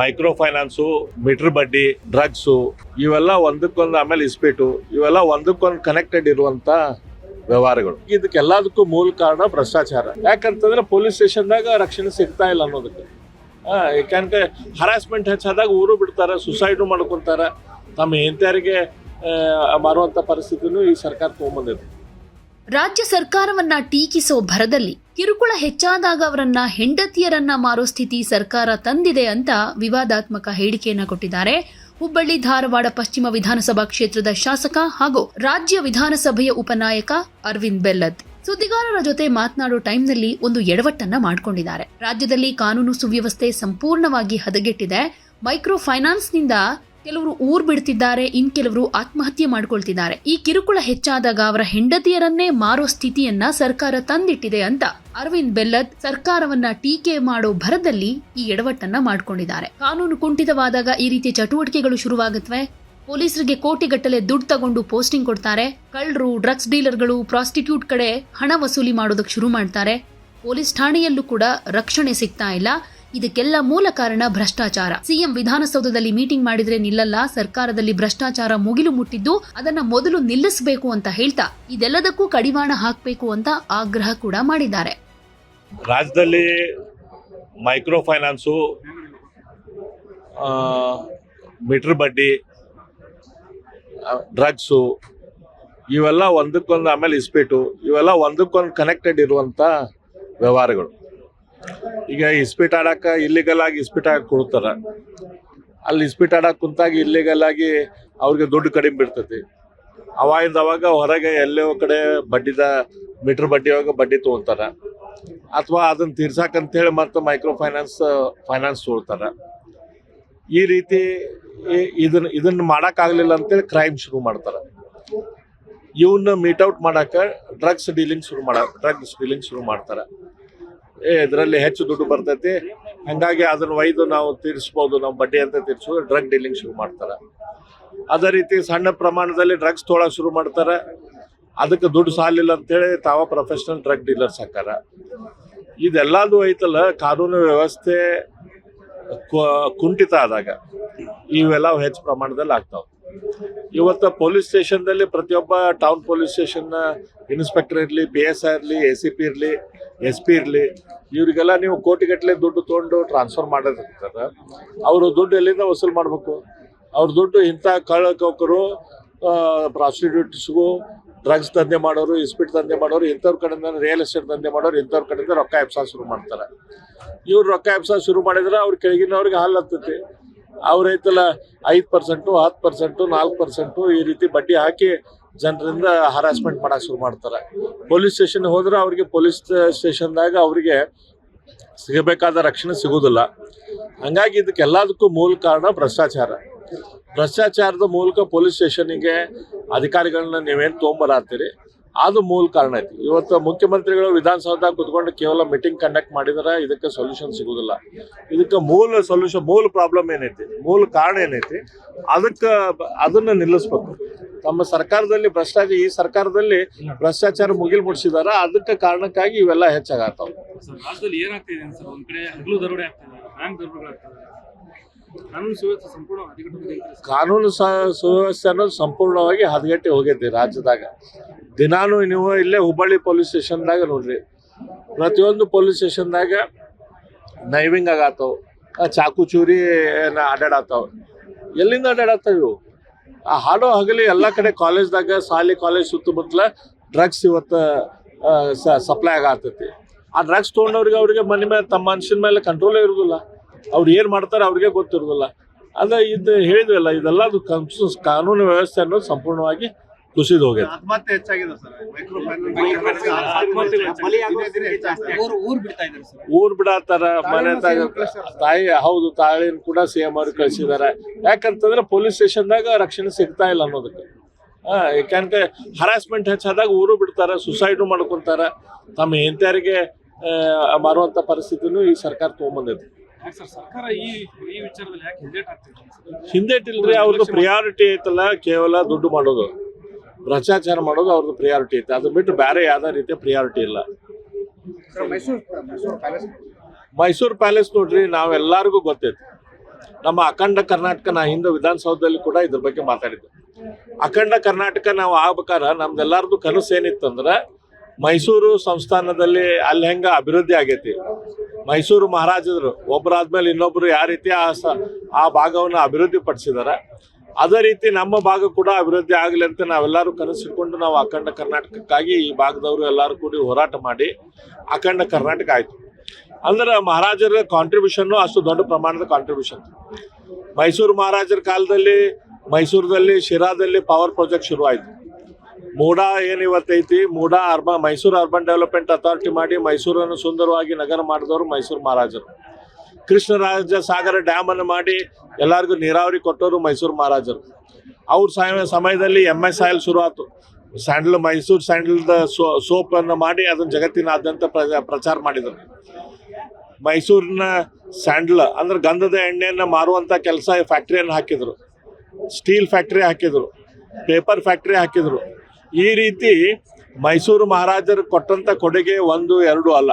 Micro finance meter ಬಡ್ಡಿ, drugs, ಇವೆಲ್ಲ ಒಂದಕ್ಕೊಂದು ಆಮೇಲೆ ಇಸ್ಪೀಟು, ಇವೆಲ್ಲ ಒಂದಕ್ಕೊಂದು ಕನೆಕ್ಟೆಡ್ ಇರುವಂತ ವ್ಯವಹಾರಗಳು. ಇದಕ್ಕೆಲ್ಲದಕ್ಕೂ ಮೂಲ ಕಾರಣ ಭ್ರಷ್ಟಾಚಾರ. ಯಾಕಂತಂದ್ರೆ ಪೊಲೀಸ್ ಸ್ಟೇಷನ್ದಾಗ ರಕ್ಷಣೆ ಸಿಗ್ತಾ ಇಲ್ಲ ಅನ್ನೋದಕ್ಕೆ. ಯಾಕಂದ್ರೆ ಹರಾಸ್ಮೆಂಟ್ ಹೆಚ್ಚಾದಾಗ ಊರು ಬಿಡ್ತಾರೆ ಸುಸೈಡು ಮಾಡ್ಕೊತಾರೆ. ತಮ್ಮ ಹೆಂಡತಿಯರಿಗೆ ಮಾರುವಂತ ಪರಿಸ್ಥಿತಿನೂ ಈ ಸರ್ಕಾರ ತಗೊಂಬಂದಿದೆ. ರಾಜ್ಯ ಸರ್ಕಾರವನ್ನ ಟೀಕಿಸೋ ಭರದಲ್ಲಿ ಕಿರುಕುಳ ಹೆಚ್ಚಾದಾಗ ಅವರನ್ನ ಹೆಂಡತಿಯರನ್ನ ಮಾರೋ ಸ್ಥಿತಿ ಸರ್ಕಾರ ತಂದಿದೆ ಅಂತ ವಿವಾದಾತ್ಮಕ ಹೇಳಿಕೆಯನ್ನು ಕೊಟ್ಟಿದ್ದಾರೆ. ಹುಬ್ಬಳ್ಳಿ, ಧಾರವಾಡ, ಪಶ್ಚಿಮ ವಿಧಾನಸಭಾ ಕ್ಷೇತ್ರದ ಶಾಸಕ ಹಾಗೂ ರಾಜ್ಯ ವಿಧಾನಸಭೆಯ ಉಪನಾಯಕ ಅರವಿಂದ್ ಬೆಲ್ಲದ್ ಸುದ್ದಿಗಾರರ ಜೊತೆ ಮಾತನಾಡೋ ಟೈಮ್ನಲ್ಲಿ ಒಂದು ಎಡವಟ್ಟನ್ನ ಮಾಡ್ಕೊಂಡಿದ್ದಾರೆ. ರಾಜ್ಯದಲ್ಲಿ ಕಾನೂನು ಸುವ್ಯವಸ್ಥೆ ಸಂಪೂರ್ಣವಾಗಿ ಹದಗೆಟ್ಟಿದೆ. ಮೈಕ್ರೋ ಫೈನಾನ್ಸ್ನಿಂದ ಕೆಲವರು ಊರ್ ಬಿಡ್ತಿದ್ದಾರೆ, ಇನ್ ಕೆಲವರು ಆತ್ಮಹತ್ಯೆ ಮಾಡ್ಕೊಳ್ತಿದ್ದಾರೆ. ಈ ಕಿರುಕುಳ ಹೆಚ್ಚಾದಾಗ ಅವರ ಹೆಂಡತಿಯರನ್ನೇ ಮಾರೋ ಸ್ಥಿತಿಯನ್ನ ಸರ್ಕಾರ ತಂದಿಟ್ಟಿದೆ ಅಂತ ಅರವಿಂದ್ ಬೆಲ್ಲದ್ ಸರ್ಕಾರವನ್ನ ಟೀಕೆ ಮಾಡೋ ಭರದಲ್ಲಿ ಈ ಎಡವಟ್ಟನ್ನ ಮಾಡ್ಕೊಂಡಿದ್ದಾರೆ. ಕಾನೂನು ಕುಂಠಿತವಾದಾಗ ಈ ರೀತಿಯ ಚಟುವಟಿಕೆಗಳು ಶುರುವಾಗುತ್ತವೆ. ಪೊಲೀಸರಿಗೆ ಕೋಟಿಗಟ್ಟಲೆ ದುಡ್ಡು ತಗೊಂಡು ಪೋಸ್ಟಿಂಗ್ ಕೊಡ್ತಾರೆ. ಕಳ್ಳರು, ಡ್ರಗ್ಸ್ ಡೀಲರ್ಗಳು, ಪ್ರಾಸ್ಟಿಟ್ಯೂಟ್ ಕಡೆ ಹಣ ವಸೂಲಿ ಮಾಡೋದಕ್ಕೆ ಶುರು ಮಾಡ್ತಾರೆ. ಪೊಲೀಸ್ ಠಾಣೆಯಲ್ಲೂ ಕೂಡ ರಕ್ಷಣೆ ಸಿಗ್ತಾ ಇಲ್ಲ. ಇದಕ್ಕೆಲ್ಲ ಮೂಲ ಕಾರಣ ಭ್ರಷ್ಟಾಚಾರ. ಸಿಎಂ ವಿಧಾನಸೌಧದಲ್ಲಿ ಮೀಟಿಂಗ್ ಮಾಡಿದ್ರೆ ನಿಲ್ಲಲ್ಲ, ಸರ್ಕಾರದಲ್ಲಿ ಭ್ರಷ್ಟಾಚಾರ ಮುಗಿಲು ಮುಟ್ಟಿದ್ದು ಅದನ್ನ ಮೊದಲು ನಿಲ್ಲಿಸಬೇಕು ಅಂತ ಹೇಳ್ತಾ ಇದೆಲ್ಲದಕ್ಕೂ ಕಡಿವಾಣ ಹಾಕಬೇಕು ಅಂತ ಆಗ್ರಹ ಕೂಡ ಮಾಡಿದ್ದಾರೆ. ರಾಜ್ಯದಲ್ಲಿ ಮೈಕ್ರೋ ಫೈನಾನ್ಸು ಮೀಟರ್ ಬಡ್ಡಿ ಡ್ರಗ್ಸು, ಇವೆಲ್ಲ ಒಂದಕ್ಕೊಂದು ಆಮೇಲೆ ಇಸ್ಪೀಟು, ಇವೆಲ್ಲ ಒಂದಕ್ಕೊಂದು ಕನೆಕ್ಟೆಡ್ ಇರುವಂಥ ವ್ಯವಹಾರಗಳು. ಈಗ ಇಸ್ಪೀಟ್ ಆಡಕ್ಕೆ ಇಲ್ಲಿಗಲ್ ಆಗಿ ಇಸ್ಪೀಟ್ ಆಗಿ ಕೊಡ್ತಾರ. ಅಲ್ಲಿ ಇಸ್ಪೀಟ್ ಆಡಕ್ಕೆ ಕುಂತಾಗ ಇಲ್ಲಿಗಲ್ ಆಗಿ ಅವ್ರಿಗೆ ದುಡ್ಡು ಕಡಿಮೆ ಬಿಡ್ತೈತಿ. ಅವಾಗಿಂದ ಅವಾಗ ಹೊರಗೆ ಎಲ್ಲೋ ಕಡೆ ಬಡ್ಡಿದ, ಮೀಟರ್ ಬಡ್ಡಿ ಒಳಗೆ ಬಡ್ಡಿ ತೊಗೊತಾರೆ. ಅಥವಾ ಅದನ್ನ ಹೇಳಿ ಮತ್ತೆ ಮೈಕ್ರೋ ಫೈನಾನ್ಸ್ ಫೈನಾನ್ಸ್ ತೊಗೊಳ್ತಾರೆ ಈ ರೀತಿ ಇದನ್ನ, ಇದನ್ನು ಮಾಡೋಕ್ಕಾಗಲಿಲ್ಲ ಅಂತೇಳಿ ಕ್ರೈಮ್ ಶುರು ಮಾಡ್ತಾರೆ. ಇವನ್ನ ಮೀಟ್ ಔಟ್ ಮಾಡಕ್ಕೆ ಡ್ರಗ್ಸ್ ಡೀಲಿಂಗ್ ಶುರು ಮಾಡ ಡ್ರಗ್ಸ್ ಡೀಲಿಂಗ್ ಶುರು ಮಾಡ್ತಾರ. ಇದರಲ್ಲಿ ಹೆಚ್ಚು ದುಡ್ಡು ಬರ್ತೈತಿ. ಹಂಗಾಗಿ ಅದನ್ನು ಒಯ್ದು ನಾವು ತೀರಿಸ್ಬೋದು, ನಾವು ಬಡ್ಡಿ ಅಂತ ತೀರಿಸೋದು ಡ್ರಗ್ ಡೀಲಿಂಗ್ ಶುರು ಮಾಡ್ತಾರೆ. ಅದೇ ರೀತಿ ಸಣ್ಣ ಪ್ರಮಾಣದಲ್ಲಿ ಡ್ರಗ್ಸ್ ತೊಗೊಳಕ್ಕೆ ಶುರು ಮಾಡ್ತಾರೆ. ಅದಕ್ಕೆ ದುಡ್ಡು ಸಾಲಿಲ್ಲ ಅಂತೇಳಿ ತಾವ ಪ್ರೊಫೆಷನಲ್ ಡ್ರಗ್ ಡೀಲರ್ಸ್ ಹಾಕಾರ ಇದೆಲ್ಲದು ಐತಲ್ಲ, ಕಾನೂನು ವ್ಯವಸ್ಥೆ ಕುಂಠಿತ ಆದಾಗ ಇವೆಲ್ಲ ಹೆಚ್ಚು ಪ್ರಮಾಣದಲ್ಲಿ ಆಗ್ತಾವೆ. ಇವತ್ತು ಪೊಲೀಸ್ ಸ್ಟೇಷನ್ದಲ್ಲಿ ಪ್ರತಿಯೊಬ್ಬ ಟೌನ್ ಪೊಲೀಸ್ ಸ್ಟೇಷನ್ ಇನ್ಸ್ಪೆಕ್ಟರ್ ಇರಲಿ ಬಿ ಎಸ್ ಐ ಇರಲಿ ಎ ಸಿ ಪಿ ಇರಲಿ ಎಸ್ ಪಿ ಇರಲಿ, ಇವರಿಗೆಲ್ಲ ನೀವು ಕೋಟಿಗಟ್ಟಲೆ ದುಡ್ಡು ತೊಗೊಂಡು ಟ್ರಾನ್ಸ್ಫರ್ ಮಾಡೋದಿರ್ತಾರೆ ಅವರು ದುಡ್ಡು ಎಲ್ಲಿಂದ ವಸೂಲು ಮಾಡಬೇಕು? ಅವ್ರ ದುಡ್ಡು ಇಂಥ ಕಳ್ಳಕರು ಪ್ರಾಸ್ಟಿಟ್ಯೂಟ್ಸ್ಗೂ ಡ್ರಗ್ಸ್ ದಂಧೆ ಮಾಡೋರು ಇಸ್ಪಿಟ್ ದಂಧೆ ಮಾಡೋರು, ಇಂಥವ್ರ ಕಡೆಯಿಂದ ರಿಯಲ್ ಎಸ್ಟೇಟ್ ದಂಧೆ ಮಾಡೋರು, ಇಂಥವ್ರ ಕಡೆಯಿಂದ ರೊಕ್ಕ ಎಬ್ಸಾ ಶುರು ಮಾಡ್ತಾರೆ. ಇವ್ರು ರೊಕ್ಕ ಎಬ್ಸಾ ಶುರು ಮಾಡಿದ್ರೆ ಅವ್ರ ಕೆಳಗಿನವ್ರಿಗೆ ಹಾಲು ಹತ್ತೈತಿ ಅವ್ರೈತಲ್ಲ ಐದು ಪರ್ಸೆಂಟು ಹತ್ತು ಪರ್ಸೆಂಟು ನಾಲ್ಕು ಪರ್ಸೆಂಟು ಈ ರೀತಿ ಬಡ್ಡಿ ಹಾಕಿ ಜನರಿಂದ ಹರಾಸ್ಮೆಂಟ್ ಮಾಡಕ್ಕೆ ಶುರು ಮಾಡ್ತಾರೆ. ಪೊಲೀಸ್ ಸ್ಟೇಷನ್ ಹೋದ್ರೆ ಅವ್ರಿಗೆ ಪೊಲೀಸ್ ಸ್ಟೇಷನ್ದಾಗ ಅವರಿಗೆ ಸಿಗಬೇಕಾದ ರಕ್ಷಣೆ ಸಿಗೋದಿಲ್ಲ. ಹಂಗಾಗಿ ಇದಕ್ಕೆಲ್ಲದಕ್ಕೂ ಮೂಲ ಕಾರಣ ಭ್ರಷ್ಟಾಚಾರ. ಭ್ರಷ್ಟಾಚಾರದ ಮೂಲಕ ಪೊಲೀಸ್ ಸ್ಟೇಷನಿಗೆ ಅಧಿಕಾರಿಗಳನ್ನ ನೀವೇನು ತೊಗೊಂಬರತ್ತೀರಿ ಅದು ಮೂಲ ಕಾರಣ ಐತಿ. ಇವತ್ತು ಮುಖ್ಯಮಂತ್ರಿಗಳು ವಿಧಾನಸೌಧ ಕುತ್ಕೊಂಡು ಕೇವಲ ಮೀಟಿಂಗ್ ಕಂಡಕ್ಟ್ ಮಾಡಿದ್ರೆ ಇದಕ್ಕೆ ಸೊಲ್ಯೂಷನ್ ಸಿಗೋದಿಲ್ಲ ಇದಕ್ಕೆ ಮೂಲ ಸೊಲ್ಯೂಷನ್ ಮೂಲ ಪ್ರಾಬ್ಲಮ್ ಏನೈತಿ? ಮೂಲ ಕಾರಣ ಏನೈತಿ? ಅದಕ್ಕೆ ಅದನ್ನ ನಿಲ್ಲಿಸ್ಬೇಕು. ತಮ್ಮ ಸರ್ಕಾರದಲ್ಲಿ ಭ್ರಷ್ಟಾಚಾರ ಈ ಸರ್ಕಾರದಲ್ಲಿ ಭ್ರಷ್ಟಾಚಾರ ಮುಗಿಲ್ ಮುಡ್ಸಿದಾರ ಅದಕ್ಕೆ ಕಾರಣಕ್ಕಾಗಿ ಇವೆಲ್ಲ ಹೆಚ್ಚಾಗತ್ತಾವ. ಕಾನೂನು ಸುವ್ಯವಸ್ಥೆ ಅನ್ನೋದು ಸಂಪೂರ್ಣವಾಗಿ ಹದಗೆಟ್ಟಿ ಹೋಗೈತಿ ರಾಜ್ಯದಾಗ. ದಿನಾನು ನೀವು ಇಲ್ಲೇ ಹುಬ್ಬಳ್ಳಿ ಪೊಲೀಸ್ ಸ್ಟೇಷನ್ದಾಗ ನೋಡ್ರಿ. ಪ್ರತಿಯೊಂದು ಪೊಲೀಸ್ ಸ್ಟೇಷನ್ದಾಗ ನೈವಿಂಗ್ ಆಗತ್ತವು ಚಾಕು ಚೂರಿ ಏನ ಎಲ್ಲಿಂದ ಅಡ್ಡಾಡತ್ತಾವ ಆ ಹಾಡೋ ಹಗಲಿ ಎಲ್ಲ ಕಡೆ ಕಾಲೇಜ್ದಾಗ ಸಾಲಿ ಕಾಲೇಜ್ ಸುತ್ತಮುತ್ತಲ ಡ್ರಗ್ಸ್ ಇವತ್ತು ಸಪ್ಲೈ ಆಗತ್ತೈತಿ ಆ ಡ್ರಗ್ಸ್ ತೊಗೊಂಡವ್ರಿಗೆ ಅವ್ರಿಗೆ ಮನೆ ಮೇಲೆ ತಮ್ಮ ಮನುಷ್ಯನ ಮೇಲೆ ಕಂಟ್ರೋಲೇ ಇರೋದಿಲ್ಲ. ಅವ್ರು ಏನು ಮಾಡ್ತಾರೆ ಅವ್ರಿಗೆ ಗೊತ್ತಿರೋದಿಲ್ಲ. ಅಂದ್ರೆ ಇದು ಹೇಳಿದ್ವಲ್ಲ ಇದೆಲ್ಲ ಅದು ಕಾನೂನು ವ್ಯವಸ್ಥೆ ಅನ್ನೋದು ಸಂಪೂರ್ಣವಾಗಿ ಕುಸಿದು ಹೋಗಿದೆ ಆತ್ಮಹತ್ಯೆ ಹೆಚ್ಚಾಗಿದೆ ಸರ್. ಮೈಕ್ರೋ ಊರ್ ಬಿಡತ್ತಾರ ಮನೆ ತಾಯಿ ಹೌದು ತಾಳಿನ ಕೂಡ ಸಿ ಎಂ ಅವ್ರಿಗೆ ಕಳಿಸಿದಾರೆ. ಯಾಕಂತಂದ್ರೆ ಪೊಲೀಸ್ ಸ್ಟೇಷನ್ದಾಗ ರಕ್ಷಣೆ ಸಿಗ್ತಾ ಇಲ್ಲ ಅನ್ನೋದಕ್ಕೆ. ಹಾ ಯಾಕಂದ್ರೆ ಹರಾಸ್ಮೆಂಟ್ ಹೆಚ್ಚಾದಾಗ ಊರು ಬಿಡ್ತಾರ ಸುಸೈಡು ಮಾಡ್ಕೊಂತಾರ. ತಮ್ಮ ಹೆಂಡತಿಯರಿಗೆ ಮಾರುವಂತ ಪರಿಸ್ಥಿತಿನೂ ಈ ಸರ್ಕಾರ ತಗೊಂಬಂದೈತಿ. ಹಿಂದೇಟಿಲ್ರಿ ಅವ್ರದ್ದು ಪ್ರಿಯಾರಿಟಿ ಐತಲ್ಲ ಕೇವಲ ದುಡ್ಡು ಮಾಡೋದು. ಭ್ರಷ್ಟಾಚಾರ ಮಾಡೋದು ಅವ್ರದ್ದು ಪ್ರಿಯಾರಿಟಿ ಐತೆ ಅದು ಬಿಟ್ಟು ಬೇರೆ ಯಾವ್ದೇ ರೀತಿಯ ಪ್ರಿಯಾರಿಟಿ ಇಲ್ಲ. Sir Mysuru Mysuru palace Mysuru palace ನೋಡ್ರಿ ನಾವೆಲ್ಲರಿಗೂ ಗೊತ್ತೈತಿ ನಮ್ಮ ಅಖಂಡ ಕರ್ನಾಟಕ ನಾ ಹಿಂದೆ ವಿಧಾನಸೌಧದಲ್ಲಿ ಕೂಡ ಇದ್ರ ಬಗ್ಗೆ ಮಾತಾಡಿದ್ದೆ. ಅಖಂಡ ಕರ್ನಾಟಕ ನಾವು ಆಗ್ಬೇಕಾದ್ರೆ ನಮ್ದೆಲ್ಲರದು ಕನಸು ಏನಿತ್ತಂದ್ರೆ ಮೈಸೂರು ಸಂಸ್ಥಾನದಲ್ಲಿ ಅಲ್ಲಿ ಹೆಂಗೆ ಅಭಿವೃದ್ಧಿ ಆಗೈತಿ. ಮೈಸೂರು ಮಹಾರಾಜರು ಒಬ್ಬರಾದ್ಮೇಲೆ ಇನ್ನೊಬ್ಬರು ಯಾವ ರೀತಿ ಆ ಸ ಆ ಭಾಗವನ್ನು ಅಭಿವೃದ್ಧಿ ಪಡಿಸಿದಾರೆ. ಅದೇ ರೀತಿ ನಮ್ಮ ಭಾಗ ಕೂಡ ಅಭಿವೃದ್ಧಿ ಆಗಲಿ ಅಂತ ನಾವೆಲ್ಲರೂ ಕನಸಿಕೊಂಡು ನಾವು ಅಖಂಡ ಕರ್ನಾಟಕಕ್ಕಾಗಿ ಈ ಭಾಗದವರು ಎಲ್ಲರೂ ಕೂಡಿ ಹೋರಾಟ ಮಾಡಿ ಅಖಂಡ ಕರ್ನಾಟಕ ಆಯಿತು. ಅಂದ್ರೆ ಮಹಾರಾಜರ ಕಾಂಟ್ರಿಬ್ಯೂಷನ್ನು ಅಷ್ಟು ದೊಡ್ಡ ಪ್ರಮಾಣದ ಕಾಂಟ್ರಿಬ್ಯೂಷನ್ ಮೈಸೂರು ಮಹಾರಾಜರ ಕಾಲದಲ್ಲಿ, ಮೈಸೂರದಲ್ಲಿ, ಶಿರಾದಲ್ಲಿ ಪವರ್ ಪ್ರಾಜೆಕ್ಟ್ ಶುರು ಆಯಿತು ಮೂಡಾ ಏನು ಇವತ್ತೈತಿ? MUDA urban Mysuru urban development authority ಮಾಡಿ ಮೈಸೂರನ್ನು ಸುಂದರವಾಗಿ ನಗರ ಮಾಡಿದವರು ಮೈಸೂರು ಮಹಾರಾಜರು. ಕೃಷ್ಣರಾಜ ಸಾಗರ ಡ್ಯಾಮ್ ಅನ್ನು ಮಾಡಿ ಎಲ್ಲರಿಗೂ ನೀರಾವರಿ ಕೊಟ್ಟವರು ಮೈಸೂರು ಮಹಾರಾಜರು. ಅವ್ರ ಸಮ- ಸಮಯದಲ್ಲಿ ಎಂ ಎಸ್ ಆಯಿಲ್ ಶುರು ಆಯ್ತು ಸ್ಯಾಂಡಲ್ ಮೈಸೂರು ಸ್ಯಾಂಡಲ್ದ ಸೋ, ಸೋಪನ್ನು ಮಾಡಿ ಅದನ್ನು ಜಗತ್ತಿನಾದ್ಯಂತ ಪ್ರ, ಪ್ರಚಾರ ಮಾಡಿದರು. ಮೈಸೂರಿನ ಸ್ಯಾಂಡಲ್, ಅಂದ್ರೆ ಗಂಧದ ಎಣ್ಣೆಯನ್ನು ಮಾರುವಂಥ ಕೆಲಸ ಫ್ಯಾಕ್ಟ್ರಿಯನ್ನು ಹಾಕಿದರು. ಸ್ಟೀಲ್ ಫ್ಯಾಕ್ಟ್ರಿ ಹಾಕಿದರು. ಪೇಪರ್ ಫ್ಯಾಕ್ಟ್ರಿ ಹಾಕಿದರು. ಈ ರೀತಿ ಮೈಸೂರು ಮಹಾರಾಜರು ಕೊಟ್ಟಂಥ ಕೊಡುಗೆ ಒಂದು, ಎರಡು ಅಲ್ಲ.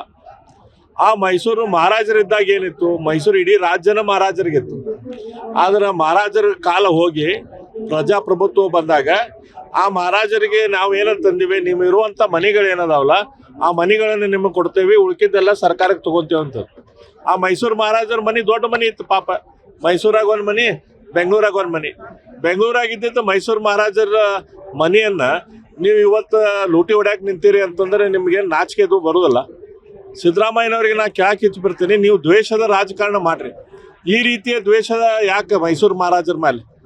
ಆ ಮೈಸೂರು ಮಹಾರಾಜರಿದ್ದಾಗ ಏನಿತ್ತು? ಮೈಸೂರು ಇಡೀ ರಾಜ್ಯನ ಮಹಾರಾಜರಿಗಿತ್ತು. ಆದ್ರೆ ಮಹಾರಾಜರ ಕಾಲ ಹೋಗಿ ಪ್ರಜಾಪ್ರಭುತ್ವ ಬಂದಾಗ ಆ ಮಹಾರಾಜರಿಗೆ ನಾವು ಏನಂತ ತಂದಿವಿ, ನೀವು ಇರುವಂಥ ಮನೆಗಳೇನದಾವಲ್ಲ ಆ ಮನೆಗಳನ್ನು ನಿಮಗೆ ಕೊಡ್ತೇವೆ, ಉಳ್ಕಿದ್ದೆಲ್ಲ ಸರ್ಕಾರಕ್ಕೆ ತಗೊಂತೇವೆ ಅಂತ. ಆ ಮೈಸೂರು ಮಹಾರಾಜರ ಮನೆ ದೊಡ್ಡ ಮನೆ ಇತ್ತು ಪಾಪ. ಮೈಸೂರಾಗ ಒಂದು ಮನೆ, ಬೆಂಗಳೂರಾಗ ಒಂದು ಮನೆ. ಬೆಂಗಳೂರಾಗ ಇದ್ದಿದ್ದು ಮೈಸೂರು ಮಹಾರಾಜರ ಮನೆಯನ್ನ ನೀವು ಇವತ್ತು ಲೂಟಿ ಹೊಡ್ಯಾಕೆ ನಿಂತೀರಿ ಅಂತಂದ್ರೆ ನಿಮ್ಗೆ ನಾಚಿಕೆದು ಬರೋದಿಲ್ಲ. ಸಿದ್ದರಾಮಯ್ಯನವ್ರಿಗೆ ನಾನು ಕ್ಯಾಕ್ ಇಚ್ಚು ಬರ್ತೀನಿ ನೀವು ದ್ವೇಷದ ರಾಜಕಾರಣ ಮಾಡ್ರಿ. ಈ ರೀತಿಯ ದ್ವೇಷದ ಯಾಕೆ ಮೈಸೂರು ಮಹಾರಾಜರ ಮೇಲೆ?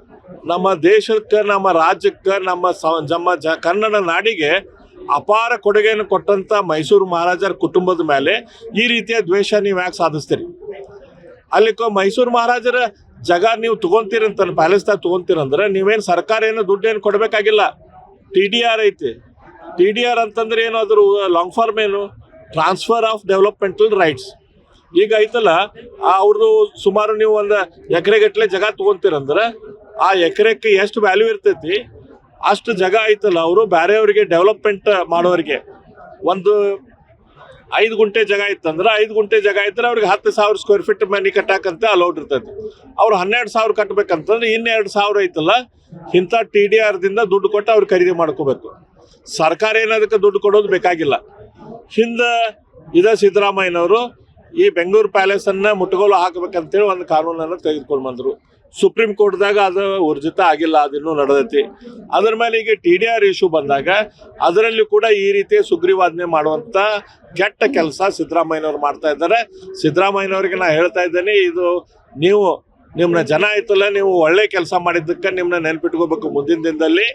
ನಮ್ಮ ದೇಶಕ್ಕೆ, ನಮ್ಮ ರಾಜ್ಯಕ್ಕೆ, ನಮ್ಮ ಸ- ನಮ್ಮ ಜ, ಕನ್ನಡ ನಾಡಿಗೆ ಅಪಾರ ಕೊಡುಗೆಯನ್ನು ಕೊಟ್ಟಂಥ ಮೈಸೂರು ಮಹಾರಾಜರ ಕುಟುಂಬದ ಮೇಲೆ ಈ ರೀತಿಯ ದ್ವೇಷ ನೀವು ಯಾಕೆ ಸಾಧಿಸ್ತೀರಿ? ಅಲ್ಲಿ ಮೈಸೂರು ಮಹಾರಾಜರ ಜಾಗ ನೀವು ತಗೊಂತೀರಂತ ಪ್ಯಾಲೇಸ್ದಾಗ ತಗೊಂತೀರಂದ್ರೆ ನೀವೇನು ಸರ್ಕಾರ ಏನು ದುಡ್ಡೇನು ಕೊಡಬೇಕಾಗಿಲ್ಲ. ಟಿ ಡಿ ಆರ್ ಐತಿ. ಟಿ ಡಿ ಆರ್ ಅಂತಂದ್ರೆ ಏನು ಅದ್ರ ಲಾಂಗ್ ಫಾರ್ಮ್ ಏನು? ಟ್ರಾನ್ಸ್ಫರ್ ಆಫ್ ಡೆವಲಪ್ಮೆಂಟಲ್ ರೈಟ್ಸ್ ಈಗ ಐತಲ್ಲ ಅವ್ರದ್ದು ಸುಮಾರು ನೀವು ಒಂದು ಎಕರೆಗಟ್ಟಲೆ ಜಾಗ ತಗೊಂತೀರಂದ್ರೆ, ಆ ಎಕರೆಕ್ಕೆ ಎಷ್ಟು ವ್ಯಾಲ್ಯೂ ಇರ್ತೈತಿ, ಅಷ್ಟು ಜಾಗ ಐತಲ್ಲ, ಅವರು ಬೇರೆಯವ್ರಿಗೆ ಡೆವಲಪ್ಮೆಂಟ್ ಮಾಡೋರಿಗೆ. ಒಂದು ಐದು ಗುಂಟೆ ಜಾಗ ಇತ್ತಂದ್ರೆ, ಐದು ಗುಂಟೆ ಜಾಗ ಇದ್ರೆ ಅವ್ರಿಗೆ ಹತ್ತು ಸಾವಿರ ಸ್ಕ್ವೇರ್ ಫೀಟ್ ಮನೆ ಕಟ್ಟಾಕಂತ ಅಲೌಡ್ ಇರ್ತೈತಿ. ಅವ್ರು ಹನ್ನೆರಡು ಸಾವಿರ ಕಟ್ಬೇಕಂತಂದ್ರೆ ಇನ್ನೆರಡು ಸಾವಿರ ಐತಲ್ಲ, ಇಂಥ ಟಿ ಡಿ ಆರ್ದಿಂದ ದುಡ್ಡು ಕೊಟ್ಟು ಅವ್ರು ಖರೀದಿ ಮಾಡ್ಕೋಬೇಕು. ಸರ್ಕಾರ ಏನದಕ್ಕೆ ದುಡ್ಡು ಕೊಡೋದು ಬೇಕಾಗಿಲ್ಲ. ಹಿಂದೆ ಇದೇ ಸಿದ್ದರಾಮಯ್ಯನವರು ಈ ಬೆಂಗಳೂರು ಪ್ಯಾಲೇಸನ್ನ ಮುಟ್ಟುಗೋಲು ಹಾಕಬೇಕಂತೇಳಿ ಒಂದು ಕಾನೂನನ್ನು ತೆಗೆದುಕೊಂಡು ಬಂದರು. ಸುಪ್ರೀಂ ಕೋರ್ಟ್ದಾಗ ಅದು ಊರ್ಜಿತ ಆಗಿಲ್ಲ, ಅದಿನ್ನೂ ನಡೆದೈತಿ. ಅದ್ರ ಮೇಲೆ ಈಗ ಟಿ ಡಿ ಆರ್ ಇಶ್ಯೂ ಬಂದಾಗ ಅದರಲ್ಲಿ ಕೂಡ ಈ ರೀತಿ ಸುಗ್ರೀವಾಜ್ಞೆ ಮಾಡುವಂಥ ಕೆಟ್ಟ ಕೆಲಸ ಸಿದ್ದರಾಮಯ್ಯನವ್ರು ಮಾಡ್ತಾ ಇದ್ದಾರೆ. ಸಿದ್ದರಾಮಯ್ಯನವ್ರಿಗೆ ನಾನು ಹೇಳ್ತಾ ಇದ್ದೇನೆ, ಇದು ನೀವು ನಿಮ್ಮನ್ನ ಜನ ಆಯ್ತಲ್ಲ, ನೀವು ಒಳ್ಳೆ ಕೆಲಸ ಮಾಡಿದ್ದಕ್ಕೆ ನಿಮ್ಮನ್ನ ನೆನ್ಪಿಟ್ಕೋಬೇಕು ಮುಂದಿನ ದಿನದಲ್ಲಿ.